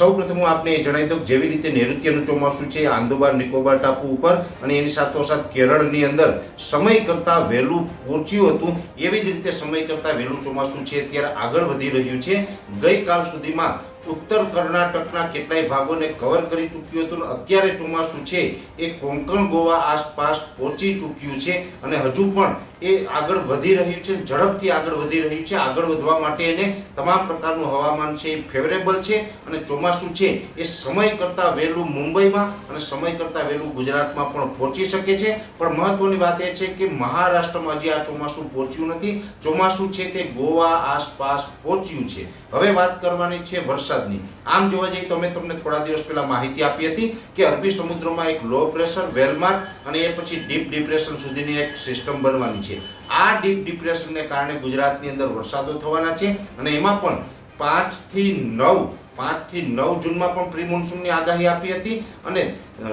સૌ પ્રથમ આપને જણાવી દઉં જેવી રીતે નૈઋત્યનું ચોમાસું છે, આંદોબાર, નિકોબાર ટાપુ ઉપર અને એની સાથોસાથ કેરળની અંદર સમય કરતાં વહેલું પહોંચ્યું હતું, એવી જ રીતે સમય કરતાં વહેલું ચોમાસું છે, અત્યારે આગળ વધી રહ્યું છે. ગઈકાલ સુધીમાં ઉત્તર કર્ણાટકના કેટલાય ભાગોને કવર કરી ચૂક્યું હતું અત્યારે ચોમાસું છે, એ કોંકણ ગોવા આસપાસ પહોંચી ચૂક્યું છે અને હજુ પણ એ આગળ વધી રહ્યું છે, ઝડપથી આગળ વધી રહ્યું છે, આગળ વધવા માટે એને તમામ પ્રકારનું હવામાન છે એ ફેવરેબલ છે અને ચોમાસું છે એ સમય કરતાં વહેલું મુંબઈમાં અને સમય કરતાં વહેલું ગુજરાતમાં પણ પહોંચી શકે છે. પણ મહત્વની વાત એ છે કે મહારાષ્ટ્રમાં હજી આ ચોમાસું પહોંચ્યું નથી. ચોમાસું છે તે ગોવા આસપાસ પહોંચ્યું છે. હવે વાત કરવાની છે વરસાદની. આમ જોવા જઈએ તો અમે તમને થોડા દિવસ પહેલા માહિતી આપી હતી કે અરબી સમુદ્રમાં એક લો પ્રેશર વેલમાર્ક અને એ પછી ડીપ ડિપ્રેશન સુધીની એક સિસ્ટમ બનવાની છે. આ ડીપ ડિપ્રેશનને કારણે ગુજરાતની અંદર વરસાદો થવાના છે અને એમાં પણ પાંચથી નવ, પાંચથી નવ જૂનમાં પણ પ્રી મોન્સૂનની આગાહી આપી હતી અને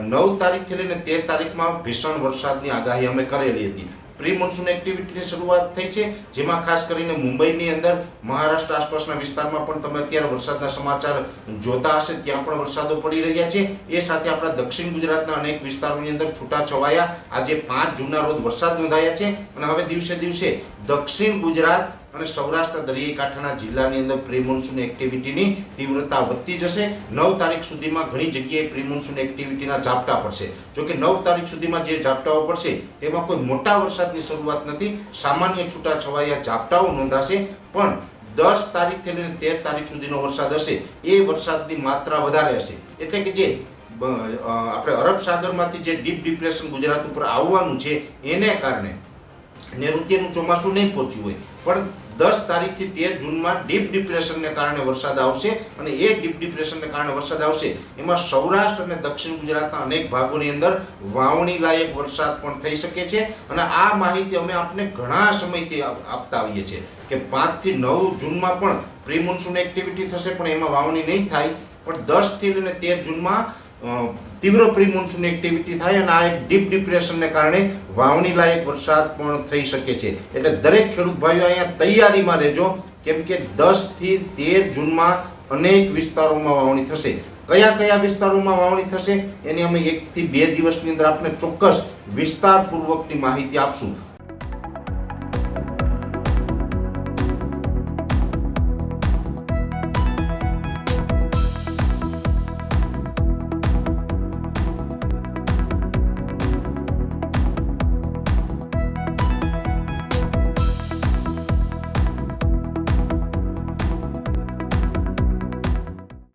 નવ તારીખથી લઈને તેર તારીખમાં ભીષણ વરસાદની આગાહી અમે કરેલી હતી. પ્રી મોન્સૂન એક્ટિવિટીની શરૂઆત થઈ છે, જેમાં ખાસ કરીને મુંબઈની અંદર મહારાષ્ટ્ર આસપાસના વિસ્તારમાં પણ તમે અત્યારે વરસાદના સમાચાર જોતા હશે, ત્યાં પણ વરસાદો પડી રહ્યા છે. એ સાથે આપણા દક્ષિણ ગુજરાતના અનેક વિસ્તારોની અંદર છૂટા છવાયા આજે પાંચ જૂનના રોજ વરસાદ નોંધાયા છે અને હવે દિવસે દિવસે દક્ષિણ ગુજરાત અને સૌરાષ્ટ્ર દરિયાઈ કાંઠાના જિલ્લાની અંદર પ્રી એક્ટિવિટીની તીવ્રતા વધતી જશે. નવ તારીખ સુધીમાં ઘણી જગ્યાએ પ્રી એક્ટિવિટીના ઝાપટા પડશે. જો કે નવ તારીખ સુધીમાં જે ઝાપટાઓ પડશે, તેમાં કોઈ મોટા વરસાદની શરૂઆત નથી. સામાન્ય છૂટા છવાયા ઝાપટાઓ નોંધાશે. પણ દસ તારીખથી લઈને તેર તારીખ સુધીનો વરસાદ હશે. એ વરસાદની માત્રા વધારે હશે. એટલે કે જે આપણે અરબ સાગરમાંથી જે ડીપ ડિપ્રેશન ગુજરાત ઉપર આવવાનું છે, એને કારણે નૈઋત્યનું ચોમાસું નહીં પહોંચ્યું હોય. પણ દસ તારીખથી તેર જૂનમાં ડીપ ડિપ્રેશનને કારણે વરસાદ આવશે અને એ ડીપ ડિપ્રેશનને કારણે વરસાદ આવશે. એમાં સૌરાષ્ટ્ર અને દક્ષિણ ગુજરાતના અનેક ભાગોની અંદર વાવણી લાયક વરસાદ પણ થઈ શકે છે અને આ માહિતી અમે આપને ઘણા સમયથી આપતા આવીએ છીએ કે પાંચથી નવ જૂનમાં પણ પ્રી મોન્સૂન એક્ટિવિટી થશે પણ એમાં વાવણી નહીં થાય. પણ દસથી લઈને તેર જૂનમાં તીવ્ર પ્રી મોન્સૂન એક્ટિવિટી થાય અને આ એક ડીપ ડિપ્રેશનને કારણે વાવણી લાયક વરસાદ પણ થઈ શકે છે. એટલે દરેક ખેડૂત ભાઈઓ અહીંયા તૈયારીમાં રહેજો, કેમ કે દસથી તેર જૂનમાં અનેક વિસ્તારોમાં વાવણી થશે. કયા કયા વિસ્તારોમાં વાવણી થશે, એની અમે એક થી બે દિવસની અંદર આપને ચોક્કસ વિસ્તારપૂર્વકની માહિતી આપશું.